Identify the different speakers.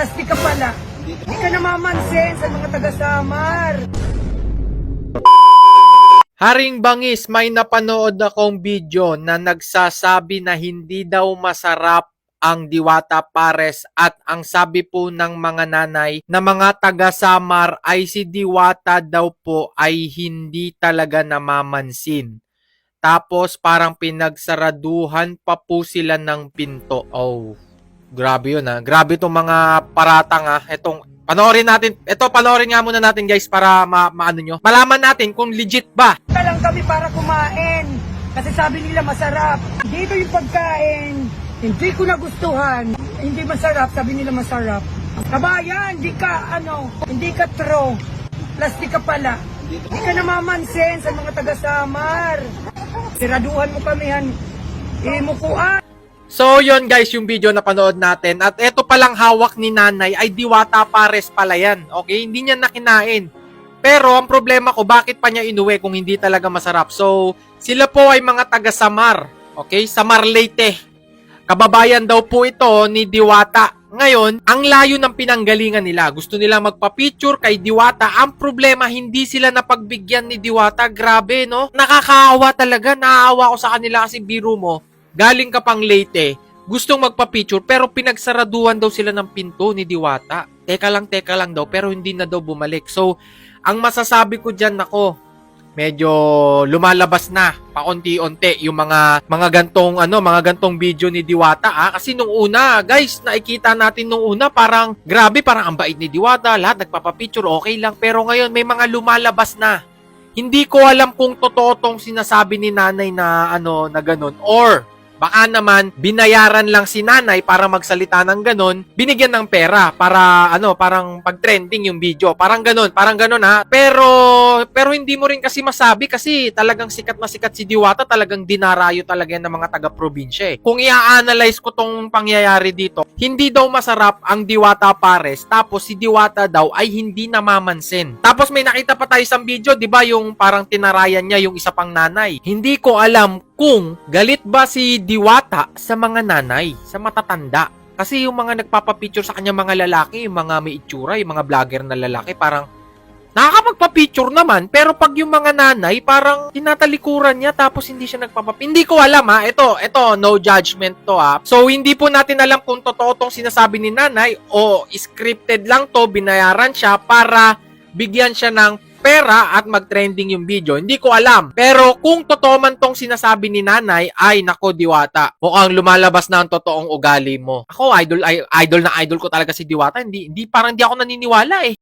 Speaker 1: Plastic ka pala. Hindi ka namamansin sa mga taga-Samar.
Speaker 2: Haring Bangis, may napanood akong video na nagsasabi na hindi daw masarap ang Diwata Pares at ang sabi po ng mga nanay na mga taga Samar ay si Diwata daw po ay hindi talaga namamansin. Tapos parang pinagsaraduhan pa po sila ng pinto. Oh, grabe yun ha. Grabe itong mga paratang ha. Itong panoorin natin. Ito panoorin nga muna natin guys para ma maano nyo. Malaman natin kung legit ba
Speaker 1: Punta lang kami para kumain. Kasi sabi nila masarap. Dito yung pagkain. Hindi ko nagustuhan. Hindi masarap. Sabi nila masarap. Kabayan, hindi ka ano, hindi ka tro. Plastic ka pala. Hindi ka namamansin sa mga taga-Samar. Siraduhan mo kami han. Imukuan.
Speaker 2: So, yon guys, yung video na panood natin. At eto palang hawak ni nanay ay Diwata Pares pala yan. Okay? Hindi niya nakinain. Pero, ang problema ko, bakit pa niya inuwi kung hindi talaga masarap? So, sila po ay mga taga Samar. Okay? Samar Leyte. Kababayan daw po ito ni Diwata. Ngayon, ang layo ng pinanggalingan nila. Gusto nila magpa-picture kay Diwata. Ang problema, hindi sila napagbigyan ni Diwata. Grabe, no? Nakakaawa talaga. Naaawa ko sa kanila kasi biro mo galing ka pang Leyte, gustong magpa-picture pero pinagsaraduhan daw sila ng pinto ni Diwata. Teka lang, teka lang daw pero hindi na daw bumalik. So, ang masasabi ko dyan nako, medyo lumalabas na paunti-unti yung mga mga gantong ano, mga gantong video ni Diwata ah. Kasi nung una, guys, nakikita natin nung una parang grabe, parang ang bait ni Diwata, lahat nagpapa-picture, okay lang. Pero ngayon may mga lumalabas na. Hindi ko alam kung totoo tong sinasabi ni nanay na ano na ganun or Baka naman binayaran lang si nanay para magsalita ng ganon, binigyan ng pera para ano, parang pag-trending yung video. Parang ganon, parang ganon ha. Pero pero hindi mo rin kasi masabi kasi talagang sikat na sikat si Diwata, talagang dinarayo talaga yan ng mga taga-probinsya eh. Kung i-analyze ko tong pangyayari dito, hindi daw masarap ang Diwata Pares, tapos si Diwata daw ay hindi namamansin. Tapos may nakita pa tayo sa video, 'di ba, yung parang tinarayan niya yung isa pang nanay. Hindi ko alam kung galit ba si Diwata sa mga nanay, sa matatanda. Kasi yung mga nagpapapicture sa kanya mga lalaki, yung mga may itsura, yung mga vlogger na lalaki, parang nakakapagpa-picture naman, pero pag yung mga nanay, parang tinatalikuran niya tapos hindi siya nagpapap... Hindi ko alam ha, ito, ito, no judgment to ha. So, hindi po natin alam kung totoo tong sinasabi ni nanay o scripted lang to, binayaran siya para bigyan siya ng pera at mag-trending yung video. Hindi ko alam. Pero kung totoo man tong sinasabi ni nanay, ay nako Diwata. Mukhang lumalabas na ang totoong ugali mo. Ako, idol, idol na idol ko talaga si Diwata. Hindi, hindi parang hindi ako naniniwala eh.